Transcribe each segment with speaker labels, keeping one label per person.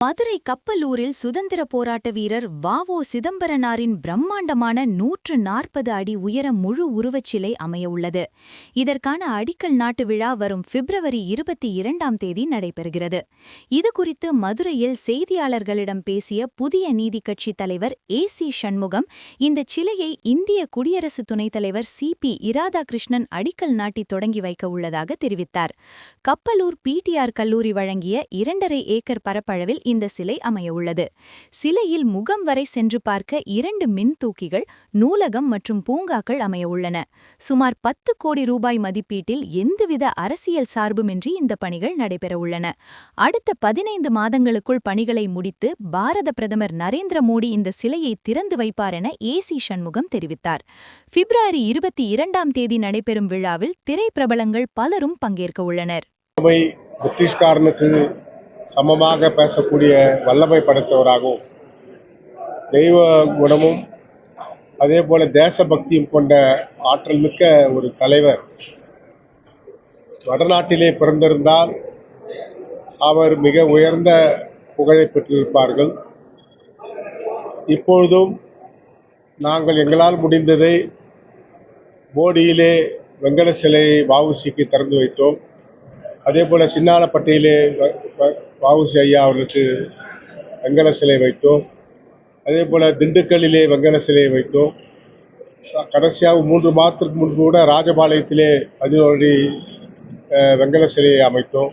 Speaker 1: மதுரை கப்பலூரில் சுதந்திர போராட்ட வீரர் வாவோ சிதம்பரனாரின் பிரம்மாண்டமான நூற்று நாற்பது அடி உயர முழு உருவச்சிலை அமையவுள்ளது இதற்கான அடிக்கல் நாட்டு விழா வரும் பிப்ரவரி இருபத்தி இரண்டாம் தேதி நடைபெறுகிறது. இதுகுறித்து மதுரையில் செய்தியாளர்களிடம் பேசிய புதிய நீதி கட்சி தலைவர் ஏ. சி. சண்முகம் இந்த சிலையை இந்திய குடியரசு துணைத் தலைவர் சி. பி. இராதாகிருஷ்ணன் அடிக்கல் நாட்டி தொடங்கி வைக்க உள்ளதாக தெரிவித்தார். கப்பலூர் பிடிஆர் கல்லூரி வழங்கிய இரண்டரை ஏக்கர் பரப்பளவில் இந்த சிலை அமைய உள்ளது சிலையில் முகம் வரை சென்று பார்க்க இரண்டு மின் தூக்கிகள் நூலகம் மற்றும் பூங்காக்கள் அமைய உள்ளன சுமார் பத்து கோடி ரூபாய் மதிப்பீட்டில் எந்தவித அரசியல் சார்புமின்றி இந்த பணிகள் நடைபெறவுள்ளன. அடுத்த பதினைந்து மாதங்களுக்குள் பணிகளை முடித்து பாரத பிரதமர் நரேந்திர மோடி இந்த சிலையை திறந்து வைப்பார் என ஏ சி சண்முகம் தெரிவித்தார். பிப்ரவரி இருபத்தி இரண்டாம் தேதி நடைபெறும் விழாவில் திரைப்பிரபலங்கள் பலரும் பங்கேற்க உள்ளனர்
Speaker 2: பிரிட்டிஷ்காரனுக்கு சமமாக பேசக்கூடிய வல்லமை படைத்தவராகவும் தெய்வ குணமும் அதே போல தேசபக்தியும் கொண்ட ஆற்றல் மிக்க ஒரு தலைவர். வடநாட்டிலே பிறந்திருந்தால் அவர் மிக உயர்ந்த புகழை பெற்றிருப்பார்கள். இப்பொழுதும் நாங்கள் எங்களால் முடிந்ததை போடியிலே வெங்கட சிலையை வாவுசிக்கு திறந்து வைத்தோம். அதே போல சின்னாலப்பட்டியிலே வாவுசி ஐயா அவர்களுக்கு வெங்கல சிலை வைத்தோம். அதே போல் திண்டுக்கல்லிலே வெங்கல சிலையை வைத்தோம். கடைசியாக மூன்று மாதத்துக்கு முன்பு கூட ராஜபாளையத்திலே பதினோடி வெங்கல சிலையை அமைத்தோம்.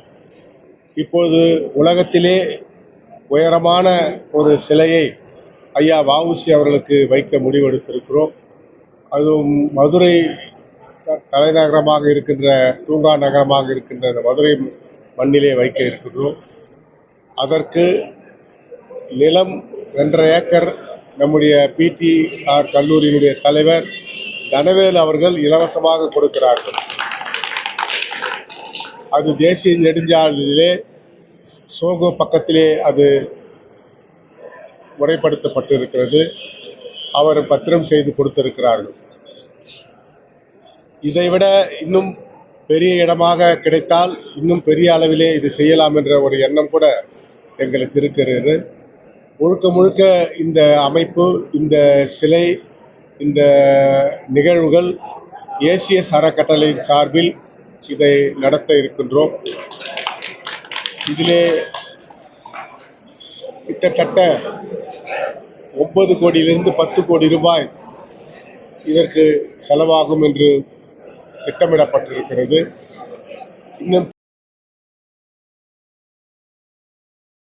Speaker 2: இப்பொழுது உலகத்திலே உயரமான ஒரு சிலையை ஐயா வாவுசி அவர்களுக்கு வைக்க முடிவெடுத்திருக்கிறோம். அதுவும் மதுரை தலைநகரமாக இருக்கின்ற தூங்கா நகரமாக இருக்கின்ற மதுரை மண்ணிலே வைக்க இருக்கின்றோம். அதற்கு நிலம் ரெண்டரை ஏக்கர் நம்முடைய பிடிஆர் கல்லூரியினுடைய தலைவர் தனவேல் அவர்கள் இலவசமாக கொடுக்கிறார்கள். அது தேசிய நெடுஞ்சாலையிலே சோகோ பக்கத்திலே அது முறைப்படுத்தப்பட்டு இருக்கிறது அவர் பத்திரம் செய்து கொடுத்திருக்கிறார்கள். இதைவிட இன்னும் பெரிய இடமாக கிடைத்தால் இன்னும் பெரிய அளவிலே இது செய்யலாம் என்ற ஒரு எண்ணம் கூட எங்களுக்கு இருக்கிறது. முழுக்க முழுக்க இந்த அமைப்பு இந்த சிலை இந்த நிகழ்வுகள் ஏசிஎஸ் அறக்கட்டளையின் சார்பில் இதை நடத்த இருக்கின்றோம். இதிலே கிட்டத்தட்ட ஒன்பது கோடியிலிருந்து பத்து கோடி ரூபாய் இதற்கு செலவாகும் என்று திட்டமிடப்பட்டிருக்கிறது. இன்னும்